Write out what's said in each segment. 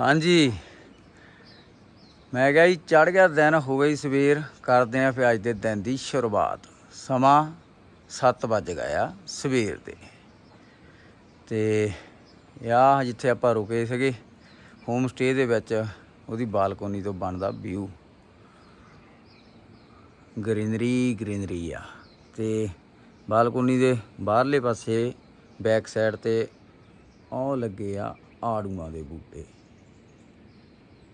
ਹਾਂਜੀ। ਮੈਂ ਕਿਹਾ ਜੀ ਚੜ ਗਿਆ ਦਿਨ ਹੋ ਗਈ ਸਵੇਰ। ਕਰਦੇ ਆਂ ਫਿਰ ਅੱਜ ਦੇ ਦਿਨ ਦੀ ਸ਼ੁਰੂਆਤ। ਸਮਾਂ 7 ਵੱਜ ਗਿਆ ਸਵੇਰ ਦੇ। ਤੇ ਆ ਜਿੱਥੇ ਆਪਾਂ ਰੁਕੇ ਸੀਗੇ ਹੋਮ ਸਟੇ ਦੇ ਵਿੱਚ, ਉਹਦੀ ਬਾਲਕੋਨੀ ਤੋਂ ਬਣਦਾ ਵਿਊ ਗ੍ਰੀਨਰੀ ਗ੍ਰੀਨਰੀ ਆ। ਤੇ ਬਾਲਕੋਨੀ ਦੇ ਬਾਹਰਲੇ ਪਾਸੇ ਬੈਕ ਸਾਈਡ ਤੇ, ਉਹ ਲੱਗੇ ਆ ਆੜੂਆਂ ਦੇ ਬੂਟੇ।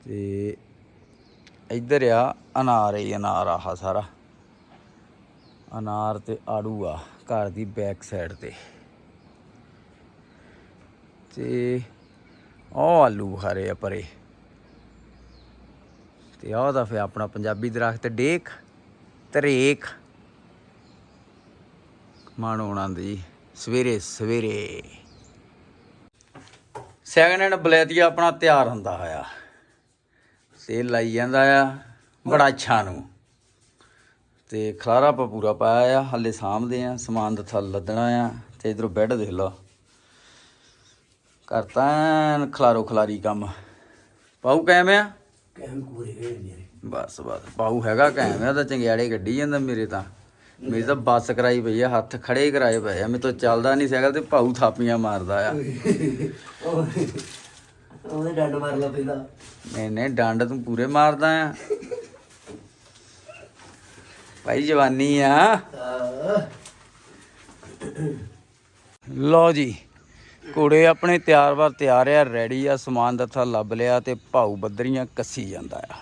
ਤੇ ਇੱਧਰ ਆ, ਅਨਾਰ ਹੀ ਅਨਾਰ ਆਹ ਸਾਰਾ। ਅਨਾਰ ਤੇ ਆੜੂ ਆ, ਘਰ ਦੀ ਬੈਕ ਸਾਈਡ ਤੇ। ਤੇ ਉਹ ਆਲੂ ਬੁਖਾਰੇ ਆ ਪਰੇ। ਤੇ ਆਹ ਦਾ ਫੇ ਆਪਣਾ ਪੰਜਾਬੀ ਦਰਖਤ, ਡੇਕ, ਤਰੇਕ। ਮਾਣੋ ਉਹਨਾਂ ਦੀ, ਸਵੇਰੇ ਸਵੇਰੇ। ਸੈਕਿੰਡ ਹੈਂਡ ਬਲੈਤੀਆ ਆਪਣਾ ਤਿਆਰ ਹੁੰਦਾ ਹੋਇਆ। ਸੇਲ ਲਾਈ ਜਾਂਦਾ ਆ ਬੜਾ ਅੱਛਾ ਨੂੰ। ਤੇ ਖਲਾਰਾ ਆਪਾਂ ਪੂਰਾ ਪਾਇਆ ਆ ਹੱਲੇ ਸਾਂਭਦੇ ਆ ਸਮਾਨ ਦੱਥਾ ਲੱਦਣਾ ਆ ਤੇ ਇਧਰੋਂ ਬੈੱਡ ਦੇਖ ਲਓ। ਕਰਤਾ ਖਲਾਰੋ ਖਲਾਰੀ ਕੰਮ। ਪਾਉ ਕਾਇਮ ਆ? ਕਹਿਮ ਪੂਰੇ ਹੋਏ ਮੇਰੇ। ਬਸ ਬਸ। ਪਾਉ ਹੈਗਾ ਕਾਇਮ ਆ ਤਾਂ ਚੰਗਿਆੜੇ ਗੱਡੀ ਜਾਂਦਾ ਮੇਰੇ ਤਾਂ। ਮੇਰੀ ਤਾਂ ਬੱਸ ਕਰਾਈ ਪਈ ਆ ਹੱਥ ਖੜੇ ਕਰਾਏ ਪਏ ਆ। ਮੇਰੇ ਤੋਂ ਚੱਲਦਾ ਨਹੀਂ ਸਾਈਕਲ ਤੇ ਪਾਉ ਥਾਪੀਆਂ ਮਾਰਦਾ ਆ। ਉਹਦੇ ਡੰਡ ਮਾਰ ਲਾ ਪੈਂਦਾ। ਨਹੀਂ ਨਹੀਂ, ਡੰਡ ਤੂੰ ਪੂਰੇ ਮਾਰਦਾ ਆ। ਭਾਈ ਜਵਾਨੀ ਆ। ਲਓ ਜੀ, ਘੋੜੇ ਆਪਣੇ ਤਿਆਰ ਵਾਰ ਤਿਆਰ ਆ, ਰੈਡੀ ਆ, ਸਮਾਨ ਦੱਥਾ ਲੱਭ ਲਿਆ ਤੇ ਭਾਊ ਬੱਦਰੀਆਂ ਕੱਸੀ ਜਾਂਦਾ ਆ।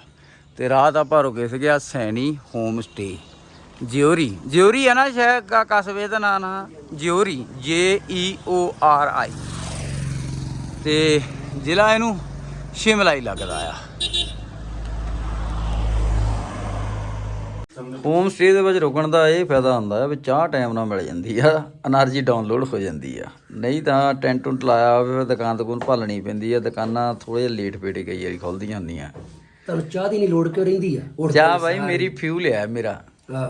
ਤੇ ਰਾਤ ਆਪਾਂ ਰੁਕੇ ਸੀਗੇ ਆ ਸੈਣੀ ਹੋਮ ਸਟੇ। ਜਿਉਰੀ ਜਿਉਰੀ ਆ ਨਾ ਸ਼ਾਇਦ ਕਸਬੇ ਦਾ ਨਾਂ ਨਾ ਜਿਉਰੀ ਜੇ ਈ ਓ ਆਰ ਆਈ। ਤੇ ਜ਼ਿਲ੍ਹਾ ਇਹਨੂੰ ਸ਼ਿਮਲਾ ਹੀ ਲੱਗਦਾ ਆ। ਹੋਮ ਸਟੇ ਦੇ ਵਿੱਚ ਰੁਕਣ ਦਾ ਇਹ ਫਾਇਦਾ ਹੁੰਦਾ ਹੈ ਵੀ ਚਾਹ ਟਾਈਮ ਨਾਲ ਮਿਲ ਜਾਂਦੀ ਆ એનર્ਜੀ ਡਾਊਨਲੋਡ ਹੋ ਜਾਂਦੀ ਆ। ਨਹੀਂ ਤਾਂ ਟੈਂਟ ਟੁੰਟ ਲਾਇਆ ਹੋਵੇ ਦੁਕਾਨ ਤੋਂ ਭਾਲਣੀ ਪੈਂਦੀ ਆ ਦੁਕਾਨਾਂ ਥੋੜੇ ਲੇਟ ਪੇਟੇ ਕਈ ਵਾਰੀ ਖੁੱਲਦੀਆਂ ਹੁੰਦੀਆਂ। ਤੁਹਾਨੂੰ ਚਾਹ ਦੀ ਨਹੀਂ ਲੋੜ ਕਿਉਂ ਰਹਿੰਦੀ ਆ? ਚਾਹ ਭਾਈ ਮੇਰੀ ਫਿਊਲ ਹੈ ਮੇਰਾ। ਆਹ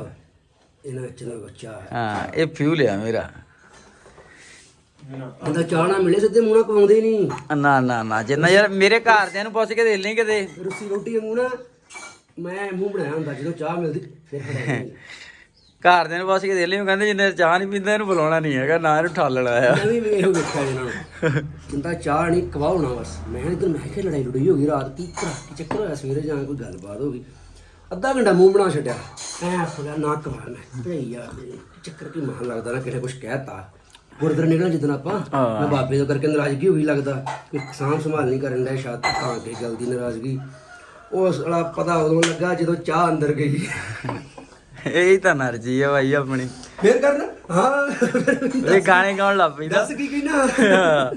ਇਹਨਾਂ ਵਿੱਚ ਨਾ ਚਾਹ ਹਾਂ ਇਹ ਫਿਊਲ ਹੈ ਮੇਰਾ। ਇਹਦਾ ਚਾਹ ਨਾ ਮਿਲੇ ਸਿੱਧੇ ਮੂੰਹ ਨਾਲ ਪਾਉਂਦੇ ਨਹੀਂ। ਨਾ ਨਾ ਨਾ ਜਿੰਨਾ ਯਾਰ ਮੇਰੇ ਘਰਦਿਆਂ ਨੂੰ ਪੁੱਛ ਕੇ ਦੇ ਲਈ ਕਿਤੇ। ਰੁੱਸੀ ਰੋਟੀ ਵਾਂਗੂ ਨਾ ਮੈਂ ਮੂੰਹ ਬਣਾਇਆ ਹੁੰਦਾ ਜਦੋਂ ਚਾਹ ਮਿਲਦੀ ਫਿਰ ਫੜਾਉਂਦੀ ਘਰਦਿਆਂ ਨੂੰ ਪੁੱਛ ਕੇ ਦੇ ਲਈ ਉਹ ਕਹਿੰਦੇ ਜਿੰਨੇ ਚਾਹ ਨਹੀਂ ਪੀਂਦਾ ਇਹਨੂੰ ਬੁਲਾਉਣਾ ਨਹੀਂ ਹੈਗਾ ਨਾ ਇਹਨੂੰ ਠਾਲਣਾ ਆ ਮੈਂ ਵੀ ਇਹੋ ਵੇਖਿਆ ਇਹਨਾਂ ਨੂੰ ਕਹਿੰਦਾ ਚਾਹ ਨਹੀਂ ਕਵਾਉਣਾ ਬਸ। ਮੈਂ ਇਧਰ ਮੈਂ ਕਿਹਾ ਲੜਾਈ ਲੜਾਈ ਹੋ ਗਈ ਰਾਤ ਕੀ ਕੀ ਚੱਕਰ ਹੋਇਆ ਸਵੇਰੇ ਜਾਂ ਕੋਈ ਗੱਲਬਾਤ ਹੋ ਗਈ। ਅੱਧਾ ਘੰਟਾ ਮੂੰਹ ਬਣਾ ਛੱਡਿਆ। ਐ ਫੁਗਾ ਨਾ ਕਵਾਰ ਮੈਂ। ਭਈ ਯਾਰ ਚੱਕਰ ਕੀ ਮਹਾਂ ਲੱਗਦਾ ਨਾ ਕਿਸੇ ਕੁਝ ਕਹਿਤਾ। ਗੁਰਦਰ ਨਿਕਲਣਾ ਜਿੱਦਣ ਆਪਾਂ ਮੈਂ ਬਾਬੇ ਤੋਂ ਕਰਕੇ ਨਾਰਾਜ਼ਗੀ ਹੋਈ ਲੱਗਦਾ ਕਿ ਸਾਂਭ ਸੰਭਾਲ ਨਹੀਂ ਕਰਨ ਦਾ ਸ਼ਾਇਦ ਤਾਂ ਕਿ ਜਲਦੀ ਨਾਰਾਜ਼ਗੀ। ਉਸ ਵਾਲਾ ਪਤਾ ਉਦੋਂ ਲੱਗਾ ਜਦੋਂ ਚਾਹ ਅੰਦਰ ਗਈ। ਇਹ ਤਾਂ ਨਰਜੀ ਆ ਭਾਈ ਆਪਣੀ। ਫੇਰ ਕਰਨਾ? ਹਾਂ। ਇਹ ਗਾਣੇ ਗਾਉਣ ਲੱਗ ਪਈ ਦੱਸ ਕੀ ਕਹਿਣਾ?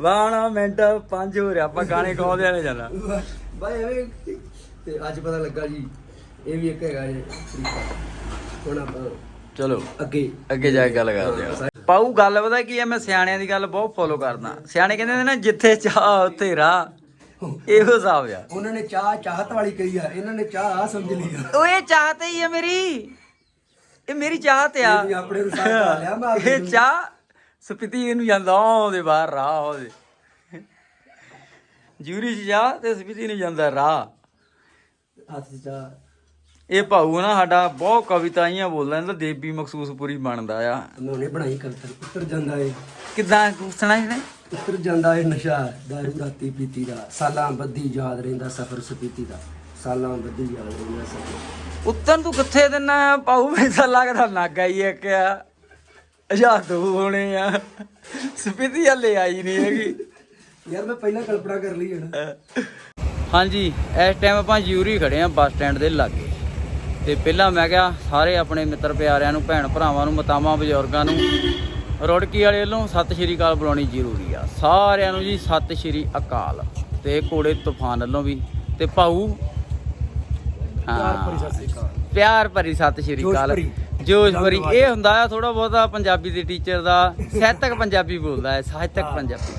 ਵਾਣਾ ਮਿੰਟ 5 ਹੋ ਰਿਹਾ ਆਪਾਂ ਗਾਣੇ ਗਾਉਂਦੇ ਆਲੇ ਜਾਣਾ। ਬਾਈ ਐਵੇਂ ਤੇ ਅੱਜ ਪਤਾ ਲੱਗਾ ਜੀ ਇਹ ਵੀ ਇੱਕ ਹੈਗਾ ਜੀ ਹੁਣ ਆਪਾਂ ਚਲੋ। ਅੱਗੇ। ਅੱਗੇ ਜਾ ਕੇ ਗੱਲ ਕਰਦੇ ਆ ਪਾਉ ਗੱਲ ਪਤਾ ਕੀ ਆ ਮੈਂ ਸਿਆਣਿਆਂ ਦੀ ਗੱਲ ਬਹੁਤ ਫੋਲੋ ਕਰਦਾ। ਸਿਆਣੇ ਕਹਿੰਦੇ ਨੇ ਨਾ ਜਿੱਥੇ ਚਾਹ ਉੱਥੇ ਰਾਹ। ਇਹੋ ਹਿਸਾਬ ਆ। ਉਹਨਾਂ ਨੇ ਚਾਹ ਚਾਹਤ ਵਾਲੀ ਕਹੀ ਆ। ਇਹਨਾਂ ਨੇ ਚਾਹ ਆ ਸਮਝ ਲਈ ਆ। ਓਏ ਚਾਹਤ ਹੀ ਆ ਮੇਰੀ। ਇਹ ਮੇਰੀ ਚਾਹਤ ਆ। ਇਹ ਆਪਣੇ ਨੂੰ ਸਾਥ ਲਾ ਲਿਆ ਮੈਂ ਇਹ ਚਾਹ ਸਪਿਤੀ ਇਹਨੂੰ ਜਾਂਦਾ ਉਹਦੇ ਬਾਹਰ ਰਾਹ ਉਹਦੇ ਜੂਰੀ ਚ ਜਾ ਤੇ ਸਪਿਤੀ ਨੂੰ ਜਾਂਦਾ ਰਾਹ। ਹੱਥ 'ਚ ਚਾਹ। ਇਹ ਭਾਊ ਨਾ ਸਾਡਾ ਬਹੁਤ ਕਵਿਤਾਈਆਂ ਬੋਲਦਾ ਇਹਦਾ ਦੇਵੀ ਮਖਸੂਸ ਪੂਰੀ ਬਣਦਾ ਆ। ਉਹਨੇ ਬਣਾਈ ਕਵਿਤਾ ਉੱਤਰ ਜਾਂਦਾ ਏ ਕਿਦਾਂ ਸੁਣਾ ਇਹਨੇ? ਉੱਤਰ ਜਾਂਦਾ ਏ ਨਸ਼ਾ ਦਾਰੂ ਰਾਤੀ ਪੀਤੀ ਦਾ। ਸਾਲਾਂ ਬੱਧੀ ਯਾਦ ਰਹਿੰਦਾ ਸਫਰ ਸੁਪੀਤੀ ਦਾ। ਸਾਲਾਂ ਬੱਧੀ ਯਾਦ ਰਹਿੰਦਾ ਸਫਰ। ਉੱਤਨ ਤੂੰ ਕਿੱਥੇ ਦਿਨਾ ਭਾਊ ਮੈਨੂੰ ਲੱਗਦਾ ਨਾਗਾ ਹੀ ਇੱਕ ਆ। ਅਜਾ ਦੋ ਹੋਣੇ ਆ। ਸਪਿਤੀ ਹਲੇ ਆਈ ਨਹੀਂ ਹੈਗੀ। ਯਾਰ ਮੈਂ ਪਹਿਲਾਂ ਕਲਪਨਾ ਕਰ ਲਈ ਹੁਣ ਹਾਂਜੀ ਇਸ ਟਾਈਮ ਆਪਾਂ ਯੂਰੀ ਖੜੇ ਆ ਬੱਸ ਸਟੈਂਡ ਦੇ ਲਾਗੇ। ਤੇ ਪਹਿਲਾਂ ਮੈਂ ਕਿਹਾ ਸਾਰੇ ਆਪਣੇ ਮਿੱਤਰ ਪਿਆਰਿਆਂ ਨੂੰ ਭੈਣ ਭਰਾਵਾਂ ਨੂੰ ਮਤਾਵਾਂ ਬਜ਼ੁਰਗਾਂ ਨੂੰ ਰੁੜਕੀ ਵਾਲੇ ਵੱਲੋਂ ਸਤਿ ਸ਼੍ਰੀ ਅਕਾਲ ਬੁਲਾਉਣੀ ਜ਼ਰੂਰੀ ਆ। ਸਾਰਿਆਂ ਨੂੰ ਜੀ ਸਤਿ ਸ਼੍ਰੀ ਅਕਾਲ ਤੇ ਘੋੜੇ ਤੂਫਾਨ ਵੱਲੋਂ ਵੀ ਤੇ ਭਾਊ ਪਿਆਰ ਭਰੀ ਸਤਿ ਸ੍ਰੀ ਅਕਾਲ ਪਿਆਰ ਭਰੀ ਸਤਿ ਸ਼੍ਰੀ ਜੋਸ਼ ਅਕਾਲ। ਭਰੀ। ਜੋਸ਼ ਭਰੀ ਇਹ ਹੁੰਦਾ ਆ ਥੋੜਾ ਬਹੁਤਾ ਪੰਜਾਬੀ ਦੇ ਟੀਚਰ ਦਾ ਸਾਹਿਤਕ ਪੰਜਾਬੀ ਬੋਲਦਾ ਹੈ ਸਾਹਿਤਕ ਪੰਜਾਬੀ।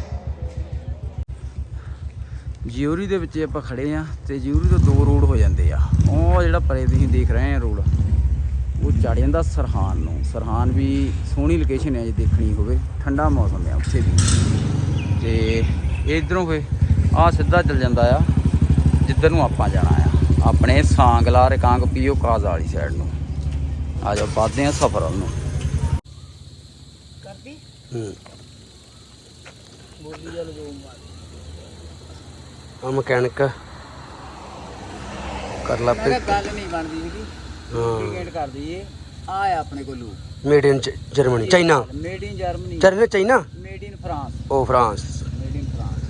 ਜਿਊਰੀ ਦੇ ਵਿੱਚ ਆਪਾਂ ਖੜੇ ਆ ਤੇ ਜਿਊਰੀ ਤੋਂ ਦੋ ਰੋਡ ਹੋ ਜਾਂਦੇ ਆ। ਉਹ ਜਿਹੜਾ ਪਰੇ ਤੁਸੀਂ ਦੇਖ ਰਹੇ ਆ ਰੋਡ ਉਹ ਚੜ ਜਾਂਦਾ ਸਰਹਾਨ ਨੂੰ। ਸਰਹਾਨ ਵੀ ਸੋਹਣੀ ਲੋਕੇਸ਼ਨ ਹੈ ਜੇ ਦੇਖਣੀ ਹੋਵੇ ਠੰਡਾ ਮੌਸਮ ਹੈ ਉੱਥੇ ਵੀ। ਤੇ ਇਧਰੋਂ ਫੇ ਆ ਸਿੱਧਾ ਚੱਲ ਜਾਂਦਾ ਆ ਜਿੱਧਰ ਨੂੰ ਆਪਾਂ ਜਾਣਾ ਆ। ਆਪਣੇ ਸਾਂਗਲਾ ਰਕਾਂਗ ਪੀਓ ਕਾਜ਼ ਵਾਲੀ ਸਾਈਡ ਨੂੰ। ਆ ਜਾਓ ਵੱਧਦੇ ਆ ਸਫ਼ਰ ਨੂੰ। ਕਰਦੀ? ਹੂੰ। ਬੋਲੀ ਜਲ ਜੋ ਮਾਰ। ਆ ਮਕੈਨਿਕ। ਕਰ ਲਾ ਮੈਂ ਕਿਹਾ ਗੱਲ ਨਹੀਂ ਬਣਦੀ ਸੀਗੀ। ਹਾਂ। ਕ੍ਰਿਕਟ ਕਰਦੀ ਏ। ਆ ਆ ਆਪਣੇ ਕੋਲ। ਲੂ made in Germany China made in Germany ਚਰਨੇ China made in France ਉਹ ਫਰਾਂਸ ਮੇਡ ਇਨ ਫਰਾਂਸ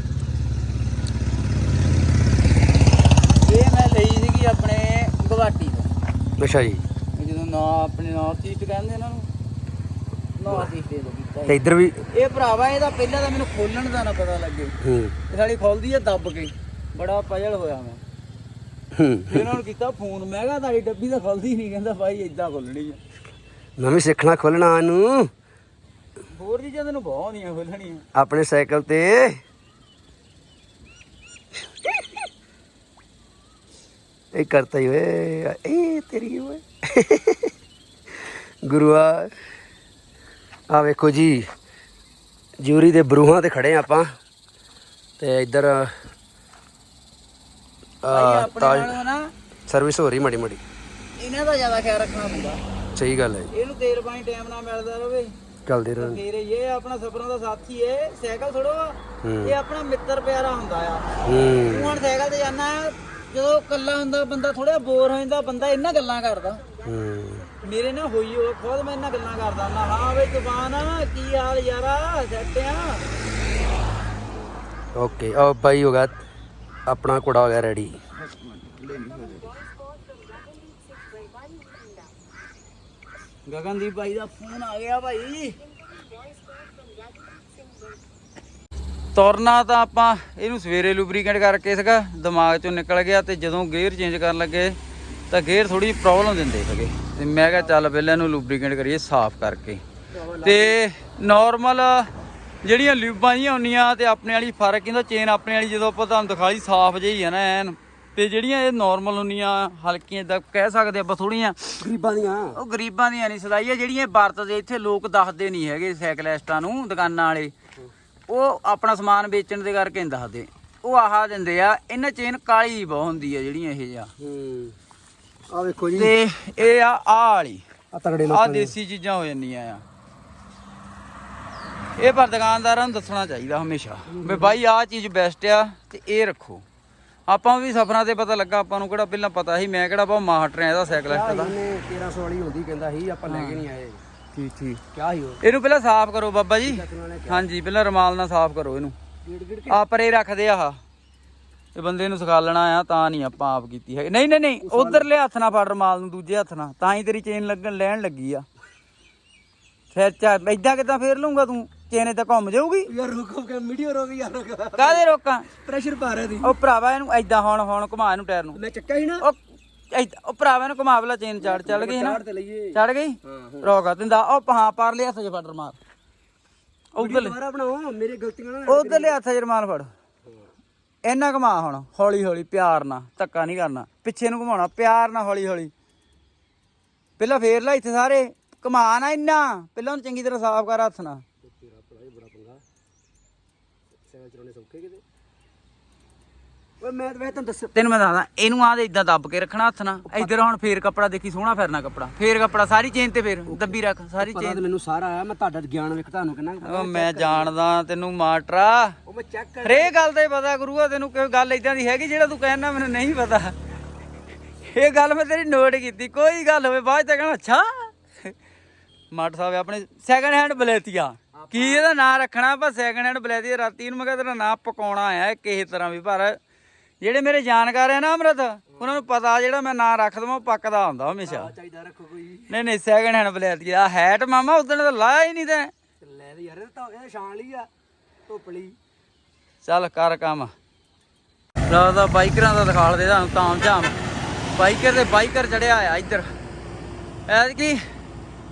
ਇਹ ਮੈਂ ਲਈ ਸੀਗੀ ਆਪਣੇ ਗੁਵਾਹਾਟੀ ਤੋਂ। ਅੱਛਾ ਜੀ। ਇਹ ਜਦੋਂ ਨਾ ਆਪਣੇ ਨਾਰਥ ਈਸਟ ਕਹਿੰਦੇ ਇਹਨਾਂ ਨੂੰ। ਨਾਰਥ ਈਸਟ ਕੀਤਾ ਤੇ ਇੱਧਰ ਵੀ ਇਹ। ਭਰਾਵਾ ਇਹਦਾ ਪਹਿਲਾਂ ਤਾਂ ਮੈਨੂੰ ਖੋਲਣ ਦਾ ਨਾ ਪਤਾ ਲੱਗੇ। ਹੂੰ। ਇਹ ਸਾਲੀ ਖੋਲਦੀ ਆ ਦੱਬ ਕੇ। ਬੜਾ ਪਜਲ ਹੋਇਆ ਮੈਂ। ਹੂੰ ਇਹਨਾਂ ਨੂੰ ਕੀਤਾ ਫੋਨ। ਮੈਂ ਕਿਹਾ ਤੁਹਾਡੀ ਡੱਬੀ ਤਾਂ ਖੁੱਲਦੀ ਨਹੀਂ ਕਹਿੰਦਾ ਭਾਈ ਇਦਾਂ ਖੁੱਲਣੀ ਆ। ਮੈਂ ਵੀ ਸਿੱਖਣਾ ਖੋਲਣਾ ਇਹਨੂੰ। ਹੋਰ ਚੀਜ਼ਾਂ ਤੈਨੂੰ ਬਹੁਤ ਆਉਂਦੀਆਂ ਖੋਲਣੀਆਂ। ਆਪਣੇ ਸਾਈਕਲ ਤੇ। ਇਹ ਕਰਤਾ ਹੀ ਓਏ। ਇਹ ਤੇਰੀ ਓਏ। ਗੁਰੂਆ ਆ। ਵੇਖੋ ਜੀ। ਜੂਰੀ ਦੇ ਬਰੂਹਾਂ ਤੇ ਖੜੇ ਆਪਾਂ। ਤੇ ਇੱਧਰ ਆਪਣੇ ਤਾਜ ਨਾਲੋਂ ਨਾ ਸਰਵਿਸ ਹੋ ਰਹੀ ਮਾੜੀ ਮਾੜੀ। ਇਹਨਾਂ ਦਾ ਜ਼ਿਆਦਾ ਖਿਆਲ ਰੱਖਣਾ ਪੈਂਦਾ ਸਹੀ ਗੱਲ ਹੈ ਜੀ। ਇਹਨੂੰ ਤੇਲ ਪਾਣੀ ਟਾਈਮ ਨਾਲ ਮਿਲਦਾ ਰਵੇ। ਚੱਲਦੇ ਰਹਿਣ ਫਿਰ ਇਹ ਆਪਣਾ ਸਫਰਾਂ ਦਾ ਸਾਥੀ ਏ ਸਾਈਕਲ ਥੋੜੋ ਹੂੰ। ਇਹ ਆਪਣਾ ਮਿੱਤਰ ਪਿਆਰਾ ਹੁੰਦਾ ਆ। ਹੂੰ। ਤੂੰ ਹੁਣ ਸਾਈਕਲ ਤੇ ਜਾਣਾ ਜਦੋਂ ਇਕੱਲਾ ਹੁੰਦਾ ਬੰਦਾ ਥੋੜਾ ਬੋਰ ਹੋ ਜਾਂਦਾ ਬੰਦਾ ਇਹਨਾਂ ਗੱਲਾਂ ਕਰਦਾ। ਹੂੰ। ਮੇਰੇ ਨਾਲ ਹੋਈ ਉਹ ਖੁਦ ਮੈਂ ਇਹਨਾਂ ਗੱਲਾਂ ਕਰਦਾ ਨਾ ਹਾਂ ਵੇ ਜ਼ੁਬਾਨ ਕੀ ਹਾਲ ਯਾਰਾ ਸੱਟਿਆ ਓਕੇ ਆ ਬਾਈ ਹੋ ਗਿਆ ਆਪਣਾ ਘੋੜਾ ਹੋ ਗਿਆ ਰੈਡੀ ਗਗਨਦੀਪ ਭਾਈ ਦਾ ਫੋਨ ਆ ਗਿਆ ਭਾਈ। ਤੁਰਨਾ ਤਾਂ ਆਪਾਂ ਇਹਨੂੰ ਸਵੇਰੇ ਲੂਬਰੀਕੈਂਟ ਕਰਕੇ ਸੀਗਾ ਦਿਮਾਗ ਚੋਂ ਨਿਕਲ ਗਿਆ ਤੇ ਜਦੋਂ ਗੇਅਰ ਚੇਂਜ ਕਰਨ ਲੱਗੇ ਤਾਂ ਗੇਅਰ ਥੋੜੀ ਪ੍ਰੋਬਲਮ ਦਿੰਦੇ ਸੀਗੇ। ਤੇ ਮੈਂ ਕਿਹਾ ਚੱਲ ਪਹਿਲਾਂ ਇਹਨੂੰ ਲੂਬਰੀਕੈਂਟ ਕਰੀਏ ਸਾਫ਼ ਕਰਕੇ। ਤੇ ਨਾਰਮਲ ਜਿਹੜੀਆਂ ਲਿਊਬਾਂ ਜੀਆਂ ਹੁੰਦੀਆਂ ਤੇ ਆਪਣੇ ਵਾਲੀ ਫ਼ਰਕ ਇਹਦਾ ਚੇਨ ਆਪਣੇ ਵਾਲੀ ਜਦੋਂ ਆਪਾਂ ਤੁਹਾਨੂੰ ਦਿਖਾਈ ਸਾਫ਼ ਜਿਹੀ ਆ ਨਾ ਐਨ ਤੇ ਜਿਹੜੀਆਂ ਇਹ ਨਾਰਮਲ ਹੁੰਦੀਆਂ ਹਲਕੀਆਂ ਇਦਾਂ ਕਹਿ ਸਕਦੇ ਆਪਾਂ ਥੋੜੀਆਂ ਗਰੀਬਾਂ ਦੀਆਂ। ਉਹ ਗਰੀਬਾਂ ਦੀਆਂ ਨਹੀਂ ਸਦਾਈ ਆ ਜਿਹੜੀਆਂ ਵਰਤਦੇ ਇੱਥੇ ਲੋਕ ਦੱਸਦੇ ਨਹੀਂ ਹੈਗੇ ਸਾਈਕਲਿਸਟਾਂ ਨੂੰ ਦੁਕਾਨਾਂ ਵਾਲੇ। ਉਹ ਆਪਣਾ ਸਮਾਨ ਵੇਚਣ ਦੇ ਕਰਕੇ ਨਹੀਂ ਦੱਸਦੇ। ਉਹ ਆਹ ਦਿੰਦੇ ਆ ਇਹਨਾਂ ਚੇਨ ਕਾਲੀ ਬਹੁਤ ਹੁੰਦੀ ਆ ਜਿਹੜੀਆਂ ਇਹ ਜਿਹਾ ਹੂੰ। ਆ ਵੇਖੋ ਜੀ। ਤੇ ਇਹ ਆ ਆਹ ਵਾਲੀ। ਆ ਤਗੜੇ ਆ ਲੋਕਾਂ ਦੇ। ਦੇਸੀ ਚੀਜ਼ਾਂ ਹੋ ਜਾਂਦੀਆਂ ਆ। ਇਹ ਪਰ ਦੁਕਾਨਦਾਰਾਂ ਨੂੰ ਦੱਸਣਾ ਚਾਹੀਦਾ ਹਮੇਸ਼ਾ ਵੀ ਬਾਈ ਆਹ ਚੀਜ਼ ਬੈਸਟ ਆ ਤੇ ਇਹ ਰੱਖੋ। ਆਪਾਂ ਵੀ ਸਫਰਾਂ ਤੇ ਪਤਾ ਲੱਗਾ ਆਪਾਂ ਨੂੰ ਕਿਹੜਾ ਪਹਿਲਾਂ ਪਤਾ ਸੀ ਮੈਂ ਕਿਹੜਾ ਬਹੁਤ ਮਾਹਰ ਰਿਆਂ ਇਹਦਾ ਸਾਈਕਲਿਸਟ ਦਾ ਇਹਨੇ 1300 ਵਾਲੀ ਹੁੰਦੀ ਕਹਿੰਦਾ ਸੀ ਆਪਾਂ ਲੈ ਕੇ ਨਹੀਂ ਆਏ। ਠੀਕ ਠੀਕ। ਕਿਆ ਹੀ ਉਹ। ਇਹਨੂੰ ਪਹਿਲਾਂ ਸਾਫ਼ ਕਰੋ ਬਾਬਾ ਜੀ। ਹਾਂਜੀ ਪਹਿਲਾਂ ਰਮਾਲ ਨਾਲ ਸਾਫ਼ ਕਰੋ ਇਹਨੂੰ। ਆ ਪਰੇ ਰੱਖਦੇ ਆਹ। ਇਹ ਬੰਦੇ ਨੂੰ ਸਿਖਾਲਣਾ ਆ ਤਾਂ ਨਹੀਂ ਆਪਾਂ ਆਪ ਕੀਤੀ ਹੈ ਨਹੀਂ ਨਹੀਂ ਨਹੀਂ ਉਧਰਲੇ ਹੱਥ ਨਾਲ ਫੜ ਰਮਾਲ ਨੂੰ ਦੂਜੇ ਹੱਥ ਨਾਲ। ਤਾਂ ਹੀ ਤੇਰੀ ਚੇਨ ਲੱਗਣ ਲੈਣ ਲੱਗੀ ਆ। ਫਿਰ ਚਾ ਏਦਾਂ ਕਿਦਾਂ ਫੇਰ ਲੂੰਗਾ ਤੂੰ? ਚੇਨੇ ਤਾਂ ਘੁੰਮ ਜਾਊਗੀ। ਯਾਰ ਰੁਕੋ ਕਿ ਵੀਡੀਓ ਰੋ ਗਈ ਯਾਰ ਕਾਹਦੇ ਰੋਕਾਂ? ਪ੍ਰੈਸ਼ਰ ਪਾ ਰਿਹਾ ਦੀ ਉਹ ਭਰਾਵਾ ਇਹਨੂੰ ਏਦਾਂ ਹੁਣ ਹੁਣ ਘੁਮਾ ਇਹਨੂੰ ਟਾਇਰ ਨੂੰ। ਮੈਂ ਚੱਕਾ ਹੀ ਨਾ। ਉਹ ਏਦਾਂ- ਉਹ ਭਰਾਵਾ ਇਹਨੂੰ ਘੁਮਾ ਬਲਾ ਚੇਨ ਚੜ ਚੱਲ ਗਈ ਨਾ। ਚਾੜ ਤੇ ਲਈਏ। ਚੜ ਗਈ? ਹਾਂ ਰੋਕਾ ਤਿੰਦਾ ਉਹ ਹਾਂ ਪਰ ਲਿਆ 'ਚ ਫੜ ਰਮਾਲ। ਉਧਰਲੇ। ਦੁਬਾਰਾ ਬਣਾਓ ਮੇਰੇ ਗਲਤੀਆਂ ਨਾਲ। ਉਧਰਲੇ ਹੱਥ 'ਚ ਰਮਾਲ ਫੜ। ਇੰਨਾ ਘੁਮਾ ਹੁਣ ਹੌਲੀ ਹੌਲੀ ਪਿਆਰ ਨਾਲ ਧੱਕਾ ਨਹੀਂ ਕਰਨਾ। ਪਿੱਛੇ ਨੂੰ ਘੁਮਾਉਣਾ ਪਿਆਰ ਨਾਲ ਹੌਲੀ ਹੌਲੀ ਪਹਿਲਾਂ ਫੇਰ ਲੈ ਇੱਥੇ ਸਾਰੇ। ਘੁਮਾ ਨਾ ਇੰਨਾ। ਪਹਿਲਾਂ ਉਹਨੂੰ ਚੰਗੀ ਤਰ੍ਹਾਂ ਸਾਫ਼ ਕਰ ਹੱਥ ਨਾਲ ਤੇਰਾ ਬੜਾ ਹੀ ਬੜਾ ਪੰਗਾ ਸਾਈਕਲ ਚਲਾਉਣੇ ਸੌਖੇ ਕਿਤੇ। ਓਏ ਮੈਂ ਤਾਂ ਵੈਸੇ ਤੁਹਾਨੂੰ ਦੱਸ ਤੈਨੂੰ ਮੈਂ ਦੱਸਦਾ ਇਹਨੂੰ ਆਹ ਦੇ ਇਦਾਂ ਦੱਬ ਕੇ ਰੱਖਣਾ ਹੱਥ ਨਾਲ। ਇੱਧਰ ਹੁਣ ਫੇਰ ਕੱਪੜਾ ਦੇਖੀ ਸੋਹਣਾ ਫੇਰਨਾ ਕੱਪੜਾ। ਫੇਰ ਕੱਪੜਾ ਸਾਰੀ ਚੇਨ ਤੇ ਫੇਰ ਦੱਬੀ ਰੱਖ ਸਾਰੀ ਪਤਾ ਚੇਨ। ਮੈਨੂੰ ਸਾਰਾ ਆਇਆ ਮੈਂ ਤੁਹਾਡਾ ਗਿਆਨ ਵੇਖ ਤੁਹਾਨੂੰ ਕਿੰਨਾ ਕੁ ਪਤਾ। ਮੈਂ ਜਾਣਦਾ ਤੈਨੂੰ ਮਾਟਰਾ ਉਹ ਮੈਂ ਚੈੱਕ ਕਰ ਹਰੇਕ ਗੱਲ ਦਾ ਪਤਾ ਗੁਰੂਆ ਤੈਨੂੰ ਕੋਈ ਗੱਲ ਇਦਾਂ ਦੀ ਹੈਗੀ ਜਿਹੜਾ ਤੂੰ ਕਹਿਣਾ ਮੈਨੂੰ ਨਹੀਂ ਪਤਾ। ਇਹ ਗੱਲ ਮੈਂ ਤੇਰੀ ਨੋਟ ਕੀਤੀ ਕੋਈ ਗੱਲ ਹੋਵੇ ਬਾਅਦ ਚ ਕਹਿਣਾ ਅੱਛਾ। ਮਾਟ ਸਾਹਿਬ ਆਪਣੇ ਸੈਕੰਡ ਹੈਂਡ ਬਲੇਤੀਆ। ਕੀ ਇਹਦਾ ਨਾਂ ਰੱਖਣਾ? ਆਪਾਂ ਸੈਕੰਡ ਹੈਂਡ ਬਲੇਤੀਆ ਰਾਤੀ ਨੂੰ ਮੈਂ ਕਿਹਾ ਤੇਰਾ ਨਾਂ ਪਕਾਉਣਾ ਆ ਕਿਸੇ ਤਰ੍ਹਾਂ ਵੀ ਪਰ ਜਿਹੜੇ ਮੇਰੇ ਜਾਣਕਾਰ ਆ ਨਾ ਅਮਰਤ ਉਹਨਾਂ ਨੂੰ ਪਤਾ ਜਿਹੜਾ ਮੈਂ ਨਾਂ ਰੱਖ ਦਵਾਂ ਪੱਕਦਾ ਹੁੰਦਾ ਹਮੇਸ਼ਾ। ਚਾਹੀਦਾ ਰੱਖੋ ਕੋਈ। ਨਹੀਂ ਨਹੀਂ ਸੈਕੰਡ ਹੈਂਡ ਬਲੇਤੀਆ ਹੈਟ ਮਾਮਾ ਉਦੋਂ ਤਾਂ ਲਾਇਆ ਹੀ ਨਹੀਂ ਤੈਂ। ਲੈ ਦੇ ਯਾਰ ਇਹ ਤਾਂ ਇਹ ਛਾਣ ਲਈ ਆ ਧੁੱਪ ਲਈ। ਚੱਲ ਕਰ ਕੰਮ। ਲੱਗਦਾ ਬਾਈਕਰਾਂ ਦਾ ਦਿਖਾਲ ਦੇ ਤੁਹਾਨੂੰ ਤਾਮ ਝਾਮ ਬਾਈਕਰ ਤੇ ਬਾਈਕਰ ਚੜਿਆ ਆ ਇੱਧਰ। ਐਤਕੀ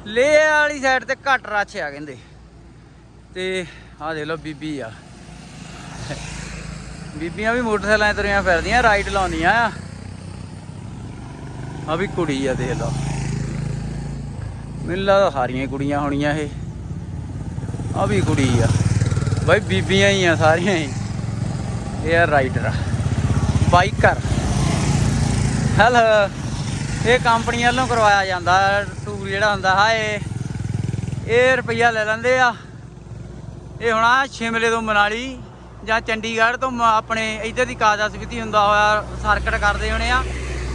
ਲੇ ਵਾਲੀ ਸਾਈਡ ਤੇ ਘੱਟ ਰੱਛ ਆ ਕਹਿੰਦੇ। ਤੇ ਆਹ ਦੇਖ ਲਓ ਬੀਬੀ ਆ। ਬੀਬੀਆਂ ਵੀ ਮੋਟਰਸਾਈਕਲਾਂ 'ਤੇ ਤੁਰੀਆਂ ਫਿਰਦੀਆਂ, ਰਾਈਡ ਲਾਉਂਦੀਆਂ ਆ। ਆ ਵੀ ਕੁੜੀ ਆ, ਦੇਖ ਲਓ। ਮੈਨੂੰ ਲੱਗਦਾ ਸਾਰੀਆਂ ਹੀ ਕੁੜੀਆਂ ਹੋਣੀਆਂ ਇਹ। ਆ ਵੀ ਕੁੜੀ ਆ। ਬਾਈ ਬੀਬੀਆਂ ਹੀ ਆ ਸਾਰੀਆਂ ਹੀ। ਇਹ ਆ ਰਾਈਡਰ ਆ ਬਾਈਕਰ। ਹੈਲੋ, ਇਹ ਕੰਪਨੀ ਵੱਲੋਂ ਕਰਵਾਇਆ ਜਾਂਦਾ, ਟੂਰ ਜਿਹੜਾ ਹੁੰਦਾ, ਹਾਏ। ਇਹ ਰੁਪਈਆ ਲੈ ਲੈਂਦੇ ਆ। ਇਹ ਹੁਣ ਸ਼ਿਮਲੇ ਤੋਂ ਮਨਾਲੀ ਜਾਂ ਚੰਡੀਗੜ੍ਹ ਤੋਂ ਆਪਣੇ ਇੱਧਰ ਦੀ ਕਾਜਾ ਸਵਿਤੀ ਹੁੰਦਾ ਹੋਇਆ, ਸਰਕਟ ਕਰਦੇ ਹੋਣੇ ਆ।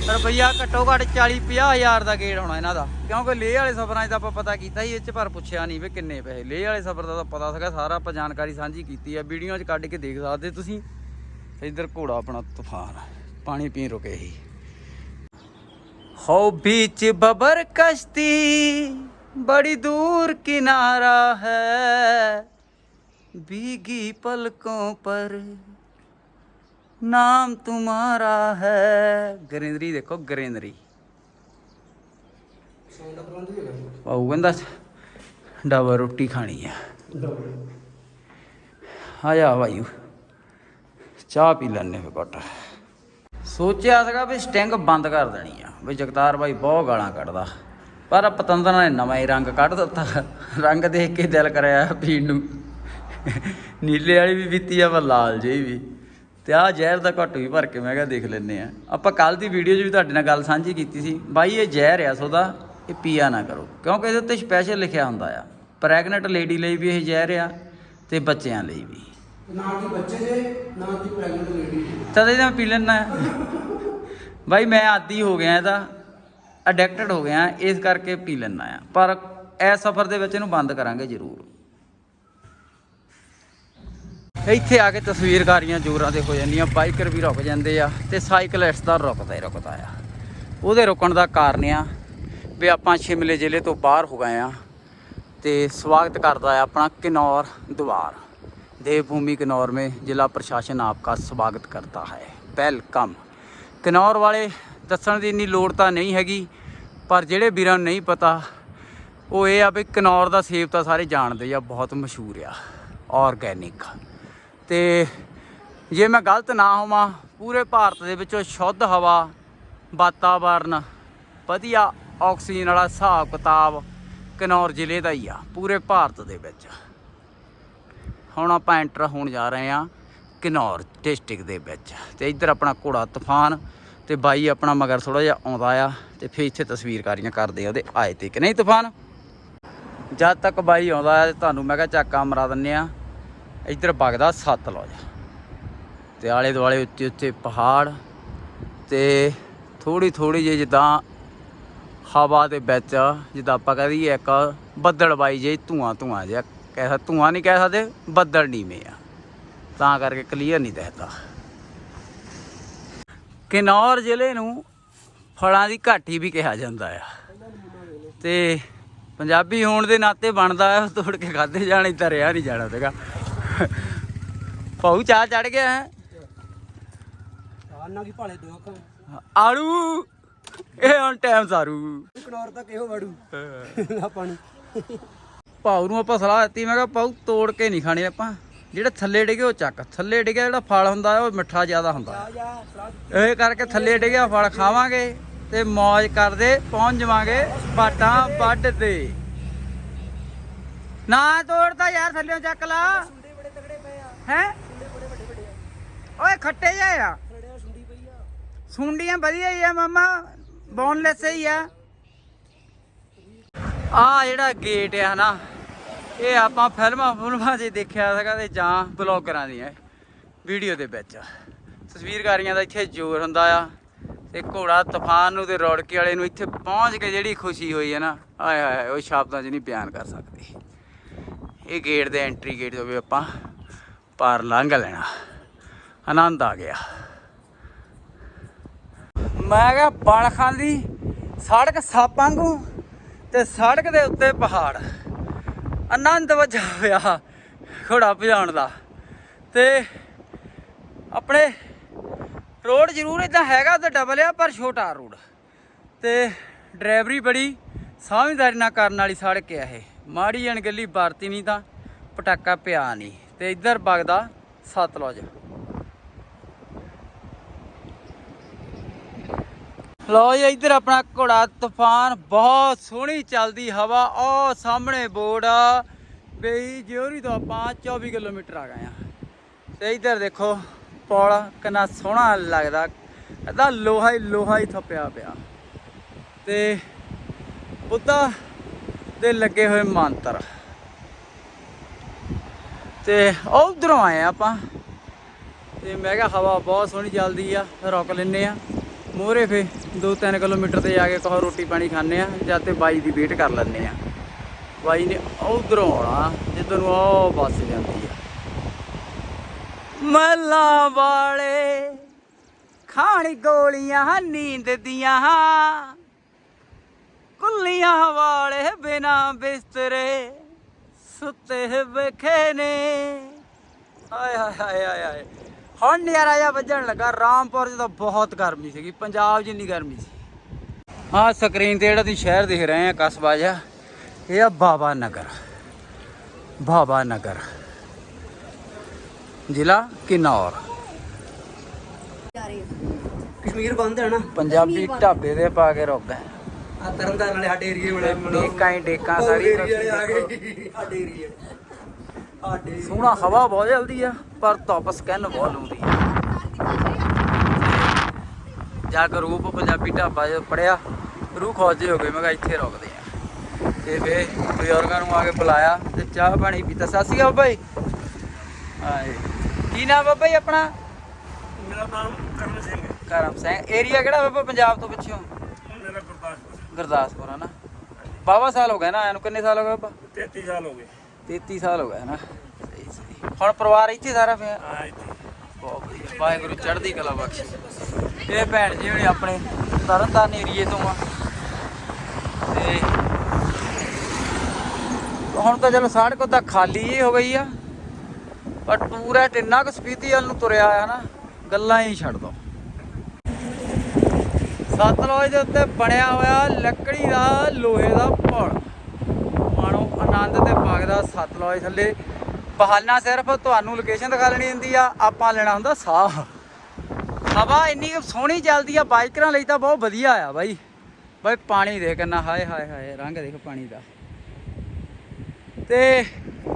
ਰੁਪਈਆ ਘੱਟੋ ਘੱਟ 40 50 ਹਜ਼ਾਰ ਦਾ ਗੇੜ ਹੋਣਾ ਇਹਨਾਂ ਦਾ। ਕਿਉਂਕਿ ਲੇਹ ਵਾਲੇ ਸਫਰਾਂ 'ਚ ਤਾਂ ਆਪਾਂ ਪਤਾ ਕੀਤਾ ਹੀ, ਇਹ 'ਚ ਪਰ ਪੁੱਛਿਆ ਨਹੀਂ ਵੀ ਕਿੰਨੇ ਪੈਸੇ। ਲੇਹ ਵਾਲੇ ਸਫਰ ਦਾ ਤਾਂ ਪਤਾ ਸੀਗਾ, ਸਾਰਾ ਆਪਾਂ ਜਾਣਕਾਰੀ ਸਾਂਝੀ ਕੀਤੀ ਆ। ਵੀਡੀਓ 'ਚ ਕੱਢ ਕੇ ਦੇਖ ਸਕਦੇ ਤੁਸੀਂ। ਇੱਧਰ ਘੋੜਾ ਆਪਣਾ ਤੂਫਾਨ ਪਾਣੀ ਪੀਣ ਰੁਕੇ ਹੀ ਹੋ ਬੀਚ ਬਬਰ ਕਸ਼ਤੀ, ਬੜੀ ਦੂਰ ਕਿਨਾਰਾ ਹੈ। भीगी पलकों पर नाम तुम्हारा है ਗਰਿੰਦਰੀ ਦੇਖੋ ਗਰਿੰਦਰੀ ਸਾਊਂਡ ਦਾ ਪ੍ਰਬੰਧ ਵੀ ਹੈਗਾ ਪਾਉ ਕਹਿੰਦਾ ਡਬਲ ਰੋਟੀ ਖਾਣੀ ਆ ਆ ਜਾ ਭਾਈਓ ਚਾਹ ਪੀ ਲੈਣੇ ਫੇ ਘੁੱਟ ਸੋਚਿਆ ਸੀਗਾ ਵੀ ਸਟਿੰਗ ਬੰਦ ਕਰ ਦੇਣੀ ਆ ਵੀ ਜਗਤਾਰ ਭਾਈ ਬਹੁਤ ਗਾਲਾਂ ਕੱਢਦਾ ਪਰ ਪਤੰਦਰ ਨੇ ਨਵਾਂ ਹੀ ਰੰਗ ਕੱਢ ਦਿੱਤਾ ਰੰਗ ਦੇਖ ਕੇ ਦਿਲ ਕਰਿਆ ਪੀਣ ਨੂੰ ਨੀਲੇ ਵਾਲੀ ਵੀ ਪੀਤੀ ਆ ਪਰ ਲਾਲ ਜਿਹੀ ਵੀ। ਤੇ ਆ ਜ਼ਹਿਰ ਦਾ ਘੁੱਟ ਵੀ ਭਰ ਕੇ ਮੈਂ ਕਿਹਾ ਦੇਖ ਲੈਨੇ ਆ ਆਪਾਂ ਕੱਲ ਦੀ ਵੀਡੀਓ 'ਚ ਵੀ ਤੁਹਾਡੇ ਨਾਲ ਗੱਲ ਸਾਂਝੀ ਕੀਤੀ ਸੀ। ਬਾਈ ਇਹ ਜ਼ਹਿਰ ਆ ਸੋਦਾ ਇਹ ਪੀਆ ਨਾ ਕਰੋ। ਕਿਉਂਕਿ ਇਹਦੇ ਉੱਤੇ ਸਪੈਸ਼ਲ ਲਿਖਿਆ ਹੁੰਦਾ ਆ। ਪ੍ਰੈਗਨੈਂਟ ਲੇਡੀ ਲਈ ਵੀ ਇਹ ਜ਼ਹਿਰ ਆ ਤੇ ਬੱਚਿਆਂ ਲਈ ਵੀ। ਨਾ ਕਿ ਬੱਚੇ ਦੇ ਨਾ ਕਿ ਪ੍ਰੈਗਨੈਂਟ ਲੇਡੀ ਤਦ ਇਹਦਾ ਪੀ ਲੈਣਾ ਬਾਈ ਮੈਂ ਆਦੀ ਹੋ ਗਿਆ ਇਹਦਾ ਅਡਿਕਟਡ ਹੋ ਗਿਆ ਇਸ ਕਰਕੇ ਪੀ ਲੈਣਾ ਆ। ਪਰ ਇਸ ਸਫ਼ਰ ਦੇ ਵਿੱਚ ਇਹਨੂੰ ਬੰਦ ਕਰਾਂਗੇ ਜ਼ਰੂਰ। ਇੱਥੇ ਆ ਕੇ ਤਸਵੀਰਕਾਰੀਆਂ ਜ਼ੋਰਾਂ ਤੇ ਹੋ ਜਾਂਦੀਆਂ, ਬਾਈਕਰ ਵੀ ਰੁਕ ਜਾਂਦੇ ਆ ਤੇ ਇਸ ਤਰ੍ਹਾਂ ਰੁਕਦਾ ਹੀ ਰੁਕਦਾ ਆ। ਉਹਦੇ ਰੁਕਣ ਦਾ ਕਾਰਨ ਆ ਵੀ ਆਪਾਂ ਸ਼ਿਮਲੇ ਜ਼ਿਲ੍ਹੇ ਤੋਂ ਬਾਹਰ ਹੋ ਗਏ ਆ ਤੇ ਸਵਾਗਤ ਕਰਦਾ ਆ ਆਪਣਾ ਕਿਨੌਰ ਦੁਆਰ ਦੇਵ ਭੂਮੀ ਕਿਨੌਰ ਮੇ ਜ਼ਿਲ੍ਹਾ ਪ੍ਰਸ਼ਾਸਨ ਆਪਕਾ ਸਵਾਗਤ ਕਰਤਾ ਹੈ। ਵੈਲਕਮ। ਕਿਨੌਰ ਵਾਲੇ ਦੱਸਣ ਦੀ ਇੰਨੀ ਲੋੜ ਤਾਂ ਨਹੀਂ ਹੈਗੀ, ਪਰ ਜਿਹੜੇ ਵੀਰਾਂ ਨੂੰ ਨਹੀਂ ਪਤਾ, ਉਹ ਇਹ ਆ ਵੀ ਕਿਨੌਰ ਦਾ ਸੇਬ ਤਾਂ ਸਾਰੇ ਜਾਣਦੇ ਆ, ਬਹੁਤ ਮਸ਼ਹੂਰ ਆ ਔਰਗੈਨਿਕ ਤੇ ਜੇ ਮੈਂ ਗਲਤ ਨਾ ਹੋਵਾਂ, ਪੂਰੇ ਭਾਰਤ ਦੇ ਵਿੱਚੋਂ ਸ਼ੁੱਧ ਹਵਾ, ਵਾਤਾਵਰਨ, ਵਧੀਆ ਆਕਸੀਜਨ ਵਾਲਾ ਹਿਸਾਬ ਕਿਤਾਬ ਕਿਨੌਰ ਜ਼ਿਲ੍ਹੇ ਦਾ ਹੀ ਆ, ਪੂਰੇ ਭਾਰਤ ਦੇ ਵਿੱਚ। ਹੁਣ ਆਪਾਂ ਐਂਟਰ ਹੋਣ ਜਾ ਰਹੇ ਆ ਕਿਨੌਰ ਡਿਸਟ੍ਰਿਕਟ ਦੇ ਵਿੱਚ। ਤੇ ਇੱਧਰ ਆਪਣਾ ਘੋੜਾ ਤੂਫਾਨ ਤੇ ਬਾਈ ਆਪਣਾ ਮਗਰ ਥੋੜਾ ਜਿਹਾ ਆਉਂਦਾ ਆ ਤੇ ਫਿਰ ਇੱਥੇ ਤਸਵੀਰਕਾਰੀਆਂ ਕਰਦੇ ਆ ਉਹਦੇ ਆਏ ਤੇ ਕਿ ਨਹੀਂ ਤੂਫਾਨ। ਜਦ ਤੱਕ ਬਾਈ ਆਉਂਦਾ ਆ ਤੇ ਤੁਹਾਨੂੰ ਮੈਂ ਕਿਹਾ ਚਾਕਾ ਮਰਾ ਦਿੰਨੇ ਆ। ਇੱਧਰ ਵਗਦਾ ਸਤਲੁਜ ਤੇ ਆਲੇ ਦੁਆਲੇ ਉੱਚੇ ਉੱਚੇ ਪਹਾੜ ਤੇ ਥੋੜੀ ਥੋੜੀ ਜਿਹੀ ਜਿੱਦਾਂ ਹਵਾ ਦੇ ਵਿੱਚ, ਜਿੱਦਾਂ ਆਪਾਂ ਕਹਿ ਦਈਏ ਇੱਕ ਬੱਦਲਬਾਈ ਜੇ ਧੂਆਂ ਧੂਆਂ ਜਿਹਾ। ਕਹਿ ਸਕ, ਧੂਆਂ ਨਹੀਂ ਕਹਿ ਸਕਦੇ, ਬੱਦਲ ਨੀਵੇਂ ਆ। ਤਾਂ ਕਰਕੇ ਕਲੀਅਰ ਨਹੀਂ ਦਿਖਦਾ। ਕਿਨੌਰ ਜ਼ਿਲ੍ਹੇ ਨੂੰ ਫਲਾਂ ਦੀ ਘਾਟੀ ਵੀ ਕਿਹਾ ਜਾਂਦਾ ਆ। ਤੇ ਪੰਜਾਬੀ ਹੋਣ ਦੇ ਨਾਤੇ ਬਣਦਾ ਆ, ਤੋੜ ਕੇ ਖਾਦੇ ਜਾਣੇ ਤਾਂ ਰਿਆ ਨਹੀਂ ਜਾਣਾ ਸੀਗਾ। ਪਾਉ ਚਾਹ ਚੜ ਗਿਆ ਹੈ। ਆਨਾ ਕੀ ਭਾਲੇ ਦੋ ਅੱਖਾਂ। ਆੜੂ ਇਹ ਹੁਣ ਟਾਈਮ ਸਾਰੂ। ਕਨੌਰ ਤੱਕ ਇਹੋ ਵੜੂ। ਨਾ। ਪਾਣੀ ਭਾਊ ਨੂੰ ਆਪਾਂ ਸਲਾਹ ਦਿੱਤੀ ਮੈਂ ਕਿਹਾ ਭਾਊ ਤੋੜ ਕੇ ਨਹੀਂ ਖਾਣੇ ਆਪਾਂ। ਜਿਹੜਾ ਥੱਲੇ ਡਿੱਗੇ ਉਹ ਚੱਕ। ਥੱਲੇ ਡਿੱਗਿਆ ਜਿਹੜਾ ਫਲ ਹੁੰਦਾ ਉਹ ਮਿੱਠਾ ਜ਼ਿਆਦਾ ਹੁੰਦਾ ਇਹ ਕਰਕੇ ਥੱਲੇ ਡਿੱਗਿਆ ਫਲ ਖਾਵਾਂਗੇ ਤੇ ਮौज ਕਰਦੇ ਪਹੁੰਚ ਜਾਵਾਂਗੇ ਬਾਟਾਂ ਵੱਢ ਤੇ। ਨਾ ਤੋੜਦਾ ਯਾਰ ਥੱਲੇੋਂ ਚੱਕ ਲਾ ਸੁੰਡੇ ਬੜੇ ਤਗੜੇ ਪਏ ਆ ਹੈ? ਓਏ ਖੱਟੇ ਜਿਹੇ ਆ। ਸੁੰਡੀਆਂ ਵਧੀਆ ਹੀ ਆ ਮਾਮਾ ਬੋਨਲੈਸ ਹੀ ਆ। ਆ ਜਿਹੜਾ ਗੇਟ ਆ ਨਾ, ਇਹ ਆਪਾਂ ਫਿਲਮਾਂ ਫਿਲਮਾਂ 'ਚ ਦੇਖਿਆ ਸੀਗਾ ਤੇ ਜਾਂ ਬਲੌਗਰਾਂ ਦੀਆਂ ਵੀਡੀਓ ਦੇ ਵਿੱਚ। ਤਸਵੀਰਕਾਰੀਆਂ ਦਾ ਇੱਥੇ ਜ਼ੋਰ ਹੁੰਦਾ ਆ, ਤੇ ਘੋੜਾ ਤੂਫਾਨ ਨੂੰ ਤੇ ਰੌੜਕੇ ਵਾਲੇ ਨੂੰ ਇੱਥੇ ਪਹੁੰਚ ਕੇ ਜਿਹੜੀ ਖੁਸ਼ੀ ਹੋਈ ਹੈ ਨਾ, ਆਏ ਹਾਏ ਉਹ ਸ਼ਬਦਾਂ 'ਚ ਨਹੀਂ ਬਿਆਨ ਕਰ ਸਕਦੇ। ਇਹ ਗੇਟ ਦੇ ਐਂਟਰੀ ਗੇਟ ਤੋਂ ਵੀ ਆਪਾਂ ਪਾਰ ਲੰਘ ਲੈਣਾ। ਆਨੰਦ ਆ ਗਿਆ। ਮੈਂ ਕਿਹਾ, ਬਲ ਖਾਂਦੀ ਸੜਕ ਸੱਪ ਵਾਂਗੂ ਤੇ ਸੜਕ ਦੇ ਉੱਤੇ ਪਹਾੜ। ਆਨੰਦ ਵਜਾ ਹੋਇਆ ਘੋੜਾ ਭਜਾਉਣ ਦਾ। ਤੇ ਆਪਣੇ ਰੋਡ ਜ਼ਰੂਰ ਇਦਾਂ ਹੈਗਾ ਤੇ ਡਬਲ ਆ, ਪਰ ਛੋਟਾ ਰੋਡ। ਤੇ ਡਰਾਈਵਰੀ ਬੜੀ ਸਮਝਦਾਰੀ ਨਾਲ ਕਰਨ ਵਾਲੀ ਸੜਕ ਆ ਇਹ। ਮਾੜੀ ਅਣਗਲੀ ਵਰਤੀ ਨਹੀਂ ਤਾਂ ਪਟਾਕਾ ਪਿਆ ਨਹੀਂ। ਤੇ ਇੱਧਰ ਵਗਦਾ ਸਤਲੁਜ ਲਓ ਜੀ। ਇੱਧਰ ਆਪਣਾ ਘੋੜਾ, ਤੂਫਾਨ, ਬਹੁਤ ਸੋਹਣੀ ਚੱਲਦੀ ਹਵਾ, ਉਹ ਸਾਹਮਣੇ ਬੋਰਡ ਆ। ਬਈ ਜਿਉਰੀ ਤੋਂ ਆਪਾਂ 24 ਕਿਲੋਮੀਟਰ ਆ ਗਏ ਆ। ਤੇ ਇੱਧਰ ਦੇਖੋ, ਪੌਲ ਕਿੰਨਾ ਸੋਹਣਾ ਲੱਗਦਾ, ਇਹਦਾ ਲੋਹਾ ਹੀ ਲੋਹਾ ਹੀ ਥੱਪਿਆ ਪਿਆ। ਤੇ ਬੁੱਧਾ ਦੇ ਲੱਗੇ ਹੋਏ ਮੰਤਰ। ਤੇ ਉਧਰੋਂ ਆਏ ਆਪਾਂ। ਤੇ ਮੈਂ ਕਿਹਾ ਹਵਾ ਬਹੁਤ ਸੋਹਣੀ ਚੱਲਦੀ ਆ, ਰੁਕ ਲੈਨੇ ਆ ਮੋਰੇ ਫੇ 2-3 ਕਿਲੋਮੀਟਰ ਤੇ ਜਾ ਕੇ ਕਹੋ ਰੋਟੀ ਪਾਣੀ ਖਾਣੇ ਆ ਜਾਂ ਤੇ ਬਾਈ ਦੀ ਵੇਟ ਕਰ ਲੈਨੇ ਆ ਬਾਈ ਨੇ ਉਧਰੋਂ ਆਉਣਾ, ਜਿੱਧਰ ਨੂੰ ਉਹ ਬੱਸ ਜਾਂਦੀ ਆ। ਮੱਲਾਂ ਵਾਲੇ ਖਾਣੀ ਗੋਲੀਆਂ, ਨੀਂਦ ਦੀਆਂ। ਕੁੱਲੀਆਂ ਵਾਲੇ ਬਿਨਾ ਬਿਸਤਰੇ। ਸੁੱਤੇ ਵੇਖੇ ਨੇ। ਹਾਏ ਹਾਏ ਹਾਏ ਹਾਏ ਹਾਏ। ਹੁਣ ਨਜ਼ਾਰਾ ਜਿਹਾ ਵੱਜਣ ਲੱਗਾ ਰਾਮਪੁਰ ਤਾਂ ਬਹੁਤ ਗਰਮੀ ਸੀਗੀ ਪੰਜਾਬ ਜਿੰਨੀ ਗਰਮੀ ਸੀ। ਆਹ ਸਕਰੀਨ ਤੇ ਜਿਹੜਾ ਤੁਸੀਂ ਸ਼ਹਿਰ ਦਿਖ ਰਹੇ ਆ ਕਸਬਾ ਜਿਹਾ ਇਹ ਆ ਬਾਬਾ ਨਗਰ। ਬਾਬਾ ਨਗਰ। ਜ਼ਿਲ੍ਹਾ ਕਿਨੌਰ। ਕਸ਼ਮੀਰ ਬੰਦ ਹੈ ਨਾ। ਪੰਜਾਬੀ ਢਾਬੇ ਦੇ ਪਾ ਕੇ ਰੁਕਦਾ ਆ ਤਰਨਤਾਰਨ ਵਾਲੇ ਸਾਡੇ ਏਰੀਏ ਵਾਲੇ ਡੇਕਾਂ ਹੀ ਡੇਕਾਂ ਸਾਰੀ ਆ ਸਾਡੇ ਏਰੀਏ ਸਾਡੇ ਸੋਹਣਾ ਹਵਾ ਬਹੁਤ ਜਲਦੀ ਆ ਪਰ ਧੁੱਪ ਸਕੈਨ ਬਹੁਤ ਲਾਉਂਦੀ ਆ। ਜਾ ਕੇ ਰੂਪ ਪੰਜਾਬੀ ਢਾਬਾ ਜੋ ਪੜਿਆ ਰੂਹ ਖੋਜੇ ਹੋ ਗਏ ਮੈਂ ਕਿਹਾ ਇੱਥੇ ਰੁਕਦੇ ਆ। ਤੇ ਫੇ ਬਜ਼ੁਰਗਾਂ ਨੂੰ ਆ ਕੇ ਬੁਲਾਇਆ ਤੇ ਚਾਹ ਪਾਣੀ ਪੀਤਾ। ਸਤਿ ਸ਼੍ਰੀ ਅਕਾਲ ਬਾਬਾ ਜੀ ਹਾਏ। ਕੀ ਨਾਮ ਬਾਬਾ ਜੀ ਆਪਣਾ? ਮੇਰਾ ਨਾਮ ਕਰਮ ਸਿੰਘ ਕਰਮ ਸਿੰਘ। ਏਰੀਆ ਕਿਹੜਾ ਬਾਬਾ ਪੰਜਾਬ ਤੋਂ ਪਿੱਛੋਂ? ਗੁਰਦਾਸਪੁਰ ਗੁਰਦਾਸਪੁਰ ਆ ਨਾ? ਬਾਬਾ ਸਾਲ ਹੋ ਗਏ ਨਾ ਆਇਆ ਨੂੰ ਕਿੰਨੇ ਸਾਲ ਹੋ ਗਏ ਬਾਬਾ? 33 ਸਾਲ ਹੋ ਗਏ। 33 ਸਾਲ ਹੋ ਗਏ ਨਾ? ਸਹੀ ਸਹੀ। ਹੁਣ ਪਰਿਵਾਰ ਇੱਥੇ ਸਾਰਾ ਪਿਆ ਆ ਇੱਥੇ। ਬਹੁਤ ਵਧੀਆ ਵਾਹਿਗੁਰੂ ਚੜ੍ਹਦੀ ਕਲਾ ਬਖਸ਼ੇ। ਇਹ ਭੈਣ ਜੀ ਹੁਣੇ ਆਪਣੇ ਤਰਨਤਾਰਨ ਏਰੀਏ ਤੋਂ ਆ। ਤੇ ਹੁਣ ਤਾਂ ਚਲੋ ਸੜਕ ਤਾਂ ਖਾਲੀ ਹੀ ਹੋ ਗਈ ਆ। ਪਰ ਪੂਰਾ ਟਿੰਨਾ ਕੁ ਸਪੀਤੀ ਵੱਲ ਨੂੰ ਤੁਰਿਆ ਆ ਨਾ ਗੱਲਾਂ ਹੀ ਛੱਡ ਦੋ। ਸਤਲੁਜ ਦੇ ਉੱਤੇ ਬਣਿਆ ਹੋਇਆ ਲੱਕੜੀ ਦਾ ਲੋਹੇ ਦਾ ਪੁਲ ਮਾਣੋ ਆਨੰਦ ਤੇ ਵਗਦਾ ਸਤਲੁਜ ਥੱਲੇ। ਬਹਾਨਾ ਸਿਰਫ ਤੁਹਾਨੂੰ ਲੋਕੇਸ਼ਨ ਦਿਖਾ ਲੈਣੀ ਹੁੰਦੀ ਆ ਆਪਾਂ ਲੈਣਾ ਹੁੰਦਾ ਸਾਹ। ਹਵਾ ਇੰਨੀ ਸੋਹਣੀ ਚੱਲਦੀ ਆ ਬਾਈਕਰਾਂ ਲਈ ਤਾਂ ਬਹੁਤ ਵਧੀਆ ਆ ਬਾਈ। ਬਾਈ ਪਾਣੀ ਦੇ ਕਿੰਨਾ ਹਾਏ ਹਾਏ ਹਾਏ ਰੰਗ ਦੇਖ ਪਾਣੀ ਦਾ। ਤੇ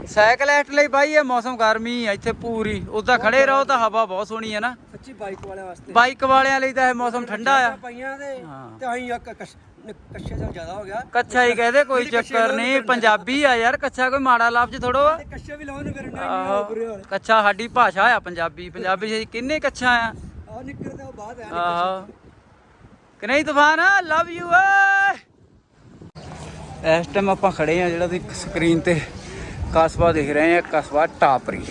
ਸਾਈਕਲਿਸਟ ਲਈ ਬਾਈ ਇਹ ਮੌਸਮ ਗਰਮੀ ਆ ਇੱਥੇ ਪੂਰੀ। ਉਦਾਂ ਖੜੇ ਰਹੋ ਤਾਂ ਹਵਾ ਬਹੁਤ ਸੋਹਣੀ ਆ ਨਾ। ਬਾਈਕ ਵਾਲਿਆਂ ਵਾਸਤੇ। ਬਾਈਕ ਵਾਲਿਆਂ ਲਈ ਤਾਂ ਇਹ ਮੌਸਮ ਠੰਡਾ ਆ। ਪਈਆਂ ਤੇ ਹਾਂ। ਤੇ ਅਸੀਂ ਇੱਕ ਕਸ਼- ਕੱਛੇ ਜ਼ਿਆਦਾ ਹੋ ਗਿਆ। ਕੱਛਾ ਹੀ ਕਹਦੇ ਕੋਈ ਕੱਛੇ ਚੱਕਰ ਲਾਉਣ ਨਹੀਂ ਨੂੰ ਪੰਜਾਬੀ ਆ ਯਾਰ ਕੱਛਾ ਕੋਈ ਮਾੜਾ ਲਫ਼ਜ਼ ਥੋੜੋ ਆ ਤੇ ਕੱਛੇ ਵੀ ਲਾਉਣ ਨੂੰ ਕਰਨ ਆਹੋ ਬੁਰੇ ਹਾਲ। ਕੱਛਾ ਸਾਡੀ ਭਾਸ਼ਾ ਆ ਪੰਜਾਬੀ। ਪੰਜਾਬੀ ਚ ਕਿੰਨੇ ਕੱਛਾ ਆ। ਆ ਨਿਕਲਦਾ ਉਹ ਬਾਅਦ ਆ ਆਹੋ। ਕਿ ਨਹੀਂ ਤੂਫਾਨ? ਲਵ ਯੂ ਏ ਇਸ ਟਾਈਮ ਆਪਾਂ ਖੜੇ ਆ ਜਿਹੜਾ ਤੁਸੀਂ ਸਕਰੀਨ ਤੇ ਕਸਬਾ ਦੇਖ ਰਹੇ ਆ ਕਸਬਾ ਟਾਪਰੀ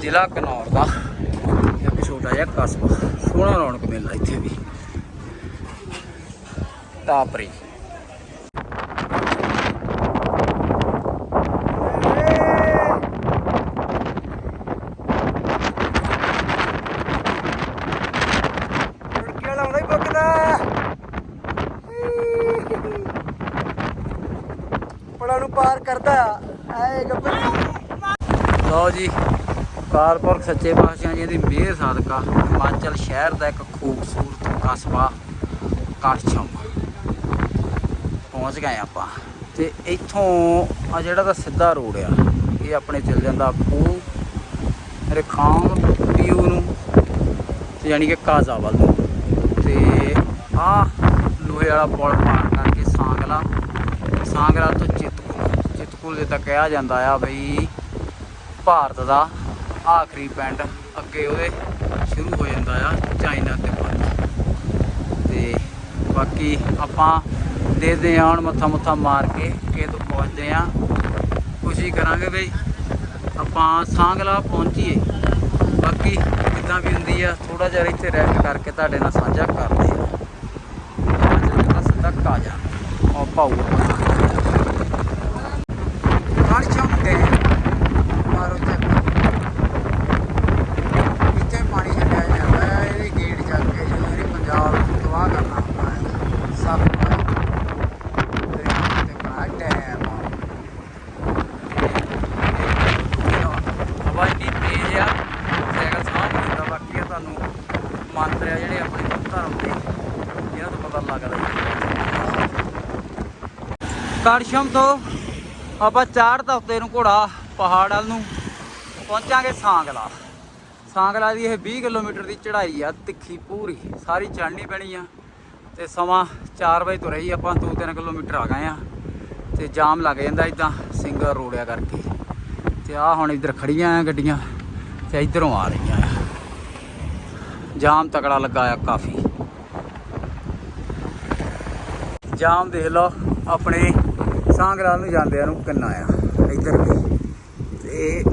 ਜ਼ਿਲ੍ਹਾ ਕਨੌਰ ਦਾ। ਇੱਕ ਛੋਟਾ ਕਸਬਾ ਸੋਹਣਾ ਰੌਣਕ ਮੇਲਾ ਇੱਥੇ ਵੀ। ਟਾਪਰੀ ਰੁੜਕੀ ਵਾਲਾ ਆਉਂਦਾ ਹੀ ਬੁੱਕਦਾ ਪੜਾ ਨੂੰ ਪਾਰ ਕਰਦਾ ਆਏ ਗੱਬਰ ਲਓ ਜੀ ਕਾਲਪੁਰਖ ਸੱਚੇ ਪਾਤਸ਼ਾਹ ਜੀ ਦੀ ਮਿਹਰ ਸਦਕਾ ਹਿਮਾਚਲ ਸ਼ਹਿਰ ਦਾ ਇੱਕ ਖੂਬਸੂਰਤ ਕਸਬਾ ਕਾਠਸ਼ਮ ਪਹੁੰਚ ਗਏ ਆਪਾਂ। ਤੇ ਇੱਥੋਂ ਆ ਜਿਹੜਾ ਦਾ ਸਿੱਧਾ ਰੋਡ ਆ, ਇਹ ਆਪਣੇ ਚੱਲ ਜਾਂਦਾ ਪੂ ਰਖਾਮ ਪੀਊ ਨੂੰ ਤੇ ਯਾਨੀ ਕਿ ਕਾਜ਼ਾ ਵੱਲ ਨੂੰ। ਤੇ ਆ ਲੋਹੇ ਵਾਲਾ ਪੁਲ ਪਾਰ ਕਰਕੇ ਸਾਂਗਲਾ ਸਾਂਗਲਾ ਤੋਂ ਚਿਤਕੁਲ ਚਿਤਕੁਲ ਦੇ ਤਾਂ ਕਿਹਾ ਜਾਂਦਾ ਆ ਬਈ ਭਾਰਤ ਦਾ ਆਖਰੀ ਪਿੰਡ ਅੱਗੇ ਉਹਦੇ ਸ਼ੁਰੂ ਹੋ ਜਾਂਦਾ ਆ, ਚਾਈਨਾ ਤੇ ਭਾਰਤ ਤੇ ਬਾਕੀ ਆਪਾਂ ਦੇਖਦੇ ਹਾਂ, ਹੁਣ ਮੱਥਾ ਮੁੱਥਾ ਮਾਰ ਕੇ ਕਿ ਤੋਂ ਪਹੁੰਚਦੇ ਆ ਕੋਸ਼ਿਸ਼ ਕਰਾਂਗੇ ਬਈ ਆਪਾਂ ਸਾਂਗਲਾ ਪਹੁੰਚੀਏ। ਬਾਕੀ ਜਿੱਦਾਂ ਵੀ ਹੁੰਦੀ ਆ ਥੋੜਾ ਜਿਹਾ ਇੱਥੇ ਰੈਸਟ ਕਰਕੇ ਤੁਹਾਡੇ ਨਾਲ ਸਾਂਝਾ ਕਰਦੇ ਆ ਅੱਜ ਦਾ ਸਿੱਧਾ ਕਾਜਾ, ਉਹ ਪਾਉ ਕਾਲ ਚੌਂਕੇ ਮਾਰੋ ਤੇ ਇੱਥੇ ਪਾਣੀ ਛੱਡਿਆ ਜਾਂਦਾ ਹੈ ਇਹਦੀ ਗੇਟ ਚੱਕ ਕੇ ਜਦੋਂ ਇਹ ਪੰਜਾਬ ਨੂੰ ਤਬਾਹ ਕਰਨਾ ਹੁੰਦਾ ਹੈ ਸਭ ਤੇ ਤੇ ਬਣਾ ਡੈਮ ਹਵਾ ਇੰਨੀ ਤੇਜ਼ ਆ ਸਾਈਕਲ ਸਾਹ ਨਹੀਂ ਹੁੰਦਾ ਬਾਕੀ ਆ ਤੁਹਾਨੂੰ ਮੰਤਰ ਆ ਜਿਹੜੇ ਆਪਣੇ ਧਰਮ ਦੇ ਇਹਨਾਂ ਤੋਂ ਪਤਾ ਲੱਗਦਾ ਕਾਰਸ਼ਮ ਤੋਂ ਆਪਾਂ ਚਾੜ ਦਾ ਉੱਤੇ ਨੂੰ ਘੋੜਾ ਪਹਾੜ ਵੱਲ ਨੂੰ ਪਹੁੰਚਾਂਗੇ ਸਾਂਗਲਾ। ਸਾਂਗਲਾ ਦੀ ਇਹ 20 ਕਿਲੋਮੀਟਰ ਦੀ ਚੜ੍ਹਾਈ ਆ, ਤਿੱਖੀ ਪੂਰੀ, ਸਾਰੀ ਚੜ੍ਹਨੀ ਪੈਣੀ ਆ ਤੇ ਸਮਾਂ 4 ਵਜੇ ਤੋਂ ਰਹੀ, ਆਪਾਂ 2-3 ਕਿਲੋਮੀਟਰ ਆ ਗਏ ਆ ਤੇ ਜਾਮ ਲੱਗ ਜਾਂਦਾ ਇਦਾਂ ਸਿੰਗਲ ਰੋੜਿਆ ਕਰਕੇ। ਤੇ ਆ ਹੁਣ ਇੱਧਰ ਖੜੀਆਂ ਆ ਗੱਡੀਆਂ ਤੇ ਇਧਰੋਂ ਆ ਰਹੀਆਂ ਆ। ਜਾਮ ਤਕੜਾ ਲੱਗਾ ਆ ਕਾਫੀ। ਜਾਮ ਦੇਖ ਲਓ ਆਪਣੇ ਸਾਂਗਰਾਲ ਨੂੰ ਜਾਂਦਿਆਂ ਨੂੰ ਕਿੰਨਾ ਆ ਇੱਧਰ ਵੀ ਤੇ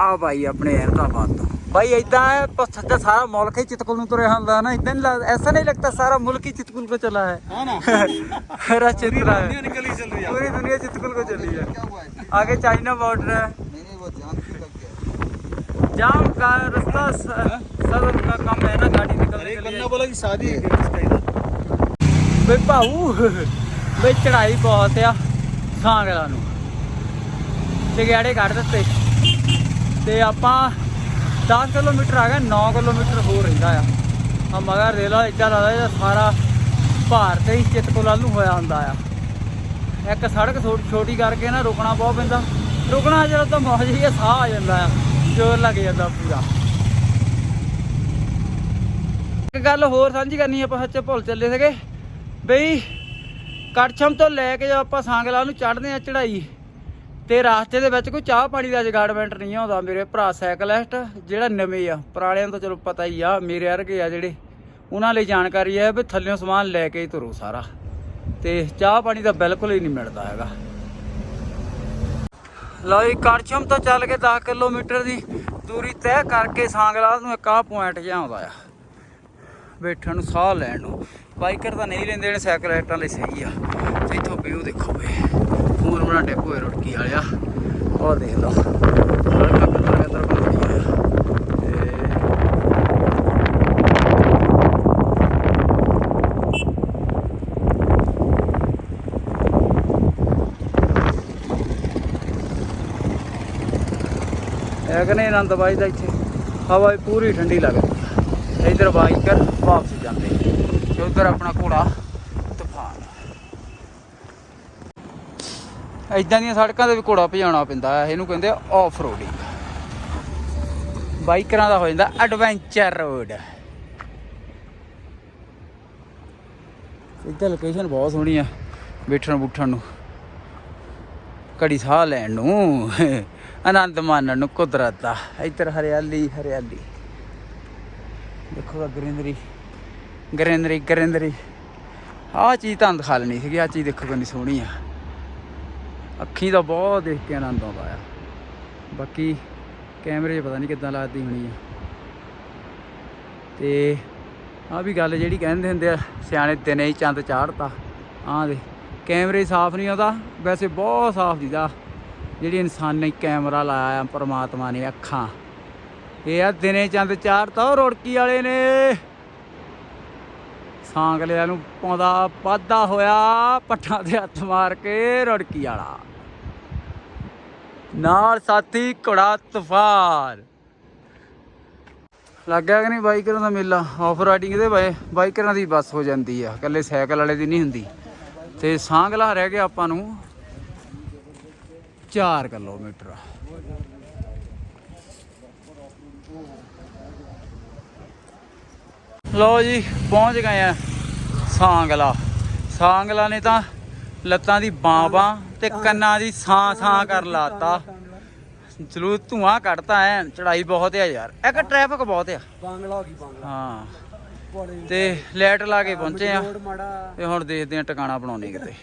ਆ ਭਾਈ ਆਪਣੇ ਅਹਿਮਦਾਬਾਦ ਤੋਂ ਭਾਈ ਇਦਾਂ ਹੈ ਪਸੱਦਾ ਸਾਰਾ ਮੁਲਕ ਹੀ ਚਿਤਕੁਲ ਨੂੰ ਤੁਰਿਆ ਹੁੰਦਾ ਹੈ ਨਾ ਇਦਾਂ नहीं लग- ऐसा नहीं लगता सारा मुल्क ही चितकुल को चला है हाँ ना मेरा चित्र है निकली चल रही पूरी दुनिया चितकुल को चली है आगे चाइना बॉर्डर है जाम का रास्ता स- सदर का कम है ना गाड़ी निकल अरे चली कन्ना है। बोला कि शादी है इसका इधर ਬਈ ਭਾਊ ਬਈ ਚੜਾਈ ਬਹੁਤ ਆ ਸਾਂਗਲਾ ਨੂੰ। ਚਗਿਆੜੇ ਕੱਢ ਦਿੱਤੇ। ਤੇ ਆਪਾਂ 10 ਕਿਲੋਮੀਟਰ ਆ ਗਿਆ 9 ਕਿਲੋਮੀਟਰ ਹੋਰ ਰਹਿੰਦਾ ਆ। ਆ ਮਗਰ ਰੇਲਾ ਲੋ ਇੱਦਾਂ ਲੱਗਦਾ ਜਿਵੇਂ ਸਾਰਾ ਭਾਰਤ ਹੀ ਚਿੱਤ ਵੱਲ ਨੂੰ ਹੋਇਆ ਹੁੰਦਾ ਆ। ਇੱਕ ਸੜਕ ਥੋੜੀ ਛੋਟੀ ਕਰਕੇ ਨਾ ਰੁਕਣਾ ਬਹੁਤ ਪੈਂਦਾ। ਰੁਕਣਾ ਜਦੋਂ ਤਾਂ ਮੌਜ ਹੀ ਆ, ਸਾਹ ਆ ਜਾਂਦਾ ਆ। ਜ਼ੋਰ ਲੱਗ ਜਾਂਦਾ ਪੂਰਾ। ਇੱਕ ਗੱਲ ਹੋਰ ਸਾਂਝੀ ਕਰਨੀ ਆਪਾਂ ਸੱਚ ਭੁੱਲ ਚੱਲੇ ਸੀਗੇ। ਬਈ, ਕੜਛਮ ਤੋਂ ਲੈ ਕੇ ਜਦੋਂ ਆਪਾਂ ਸਾਂਗਲਾ ਨੂੰ ਚੜ੍ਹਦੇ ਆ ਚੜਾਈ ਤੇ ਰਾਸਤੇ ਦੇ ਵਿੱਚ ਕੋਈ ਚਾਹ ਪਾਣੀ ਦਾ ਜਗਾੜਮੈਂਟ ਨਹੀਂ ਆਉਂਦਾ ਮੇਰੇ ਭਰਾ ਸਾਈਕਲਿਸਟ, ਜਿਹੜਾ ਨਵੇਂ ਆ, ਪੁਰਾਣਿਆਂ ਤੋਂ ਚਲੋ ਪਤਾ ਹੀ ਆ, ਮੇਰੇ ਵਰਗੇ ਆ ਜਿਹੜੇ, ਉਹਨਾਂ ਲਈ ਜਾਣਕਾਰੀ ਹੈ ਵੀ ਥੱਲਿਓਂ ਸਮਾਨ ਲੈ ਕੇ ਹੀ ਤੁਰੋ ਸਾਰਾ। ਤੇ ਚਾਹ ਪਾਣੀ ਦਾ ਬਿਲਕੁਲ ਹੀ ਨਹੀਂ ਮਿਲਦਾ ਹੈਗਾ। ਲਓ ਜੀ, ਕੜਛਮ ਤੋਂ ਚੱਲ ਕੇ 10 ਕਿਲੋਮੀਟਰ ਦੀ ਦੂਰੀ ਤੈਅ ਕਰਕੇ ਸਾਂਗਲਾ ਨੂੰ ਇੱਕ ਆ ਪੁਆਇੰਟ ਜਿਹਾ ਆਉਂਦਾ ਆ। ਬੈਠਣ ਨੂੰ ਸਾਹ ਲੈਣ ਨੂੰ। ਬਾਈਕਰ ਤਾਂ ਨਹੀਂ ਲੈਂਦੇ ਨੇ ਸਾਈਕਲਿਸਟਾਂ ਲਈ ਸਹੀ ਆ। ਤੇ ਇੱਥੋਂ ਵਿਊ ਦੇਖੋ ਵੇ ਫੋਨ ਬਣਾ ਡਿੱਪ ਰੁੜਕੀ ਵਾਲਿਆ। ਉਹ ਦੇਖ ਲਓ। ਸੜਕਾਂ ਕਿੱਧਰ ਕਿੱਧਰ ਬਣਦੀਆਂ ਆ ਤੇ ਹੈ ਆਨੰਦ ਬਾਈ ਦਾ ਇੱਥੇ, ਹਵਾ ਪੂਰੀ ਠੰਡੀ ਲੱਗਦੀ ਹੈ ਇਧਰ ਬਾਈਕਰ ਵਾਪਸ ਤੇ ਉਧਰ ਆਪਣਾ ਘੋੜਾ ਤੂਫਾਨ। ਇਦਾਂ ਦੀਆਂ ਸੜਕਾਂ ਤੇ ਵੀ ਘੋੜਾ ਭਜਾਉਣਾ ਪੈਂਦਾ ਹੈ ਇਹਨੂੰ ਕਹਿੰਦੇ ਆਫ ਰੋਡਿੰਗ ਬਾਈਕਰਾਂ ਦਾ ਹੋ ਜਾਂਦਾ ਐਡਵੈਂਚਰ ਰੋਡ ਇੱਧਰ ਲੋਕੇਸ਼ਨ ਬਹੁਤ ਸੋਹਣੀ ਆ ਬੈਠਣ ਬੁੱਠਣ ਨੂੰ। ਘੜੀ ਸਾਹ ਲੈਣ ਨੂੰ, ਆਨੰਦ ਮਾਣਨ ਨੂੰ ਕੁਦਰਤ ਦਾ। ਇੱਧਰ ਹਰਿਆਲੀ ਹਰਿਆਲੀ। ਦੇਖੋ ਗ੍ਰੀਨਰੀ। ਗ੍ਰੀਨਰੀ ਗ੍ਰੀਨਰੀ ਆਹ ਚੀਜ਼ ਤਾਂ ਦਿਖਾ ਲੈਣੀ ਸੀਗੀ, ਆਹ ਚੀਜ਼ ਦੇਖੋ ਕਿੰਨੀ ਸੋਹਣੀ ਆ। ਅੱਖੀ ਦਾ ਬਹੁਤ ਦੇਖ ਕੇ ਆਨੰਦ ਆਉਂਦਾ ਆ। ਬਾਕੀ ਕੈਮਰੇ 'ਚ ਪਤਾ ਨਹੀਂ ਕਿੱਦਾਂ ਲੱਗਦੀ ਹੋਣੀ ਆ। ਤੇ ਆ ਵੀ ਗੱਲ ਜਿਹੜੀ ਕਹਿੰਦੇ ਹੁੰਦੇ ਆ, ਸਿਆਣੇ ਦਿਨੇ ਹੀ ਚੰਦ ਚਾੜਤਾ ਆਹ ਦੇ ਕੈਮਰੇ ਸਾਫ਼ ਨਹੀਂ ਆਉਂਦਾ, ਵੈਸੇ ਬਹੁਤ ਸਾਫ਼ ਦੀਦਾ। ਜਿਹੜੀ ਇਨਸਾਨ ਨੇ ਕੈਮਰਾ ਲਾਇਆ ਆ, ਪ੍ਰਮਾਤਮਾ ਨੇ ਅੱਖਾਂ। ਇਹ ਆ ਦਿਨੇ ਚੰਦ ਚਾੜਤਾ ਉਹ ਰੋੜਕੀ ਵਾਲੇ ਨੇ। ਸਾਂਗਲਿਆਂ ਨੂੰ ਪਾਉਂਦਾ, ਵਾਧਾ ਹੋਇਆ, ਪੱਠਾਂ ਦੇ ਹੱਥ ਮਾਰ ਕੇ ਰੜਕੀ ਵਾਲਾ। ਨਾਲ ਸਾਥੀ ਘੋੜਾ ਤੂਫਾਨ। ਲੱਗ ਕਿ ਨਹੀਂ ਬਾਈਕਰਾਂ ਦਾ ਮੇਲਾ? ਆਫ ਰਾਈਡਿੰਗ ਦੇ ਬਾਈ ਬਾਈਕਰਾਂ ਦੀ ਬੱਸ ਹੋ ਜਾਂਦੀ ਆ। ਇਕੱਲੇ ਸਾਈਕਲ ਵਾਲੇ ਦੀ ਨਹੀਂ ਹੁੰਦੀ। ਤੇ ਸਾਂਗਲਾ ਰਹਿ ਗਿਆ ਆਪਾਂ ਨੂੰ 4 ਕਿਲੋਮੀਟਰ। ਲਓ ਜੀ ਪਹੁੰਚ ਗਏ ਆ ਸਾਂਗਲਾ। ਸਾਂਗਲਾ ਨੇ ਤਾਂ ਲੱਤਾਂ ਦੀ ਬਾਂ ਬਾਂ ਤੇ ਕੰਨਾਂ ਦੀ ਸਾਂ ਸਾਂ ਕਰ ਲਾਤਾ। ਚਲੋ ਧੂਆਂ ਕੱਢਤਾ ਐ ਚੜਾਈ ਬਹੁਤ ਆ ਯਾਰ। ਇੱਕ ਟ੍ਰੈਫਿਕ ਬਹੁਤ ਆ। ਬਾਂਗਲਾ ਹੋ ਗਈ ਬਾਂਗਲਾ। ਹਾਂ। ਬੜੇ ਤੇ ਲਾਈਟ ਲਾ ਕੇ ਪਹੁੰਚੇ ਆ। ਤੇ ਹੁਣ ਦੇਖਦੇ ਆ ਟਿਕਾਣਾ ਬਣਾਉਣੇ ਕਿਤੇ।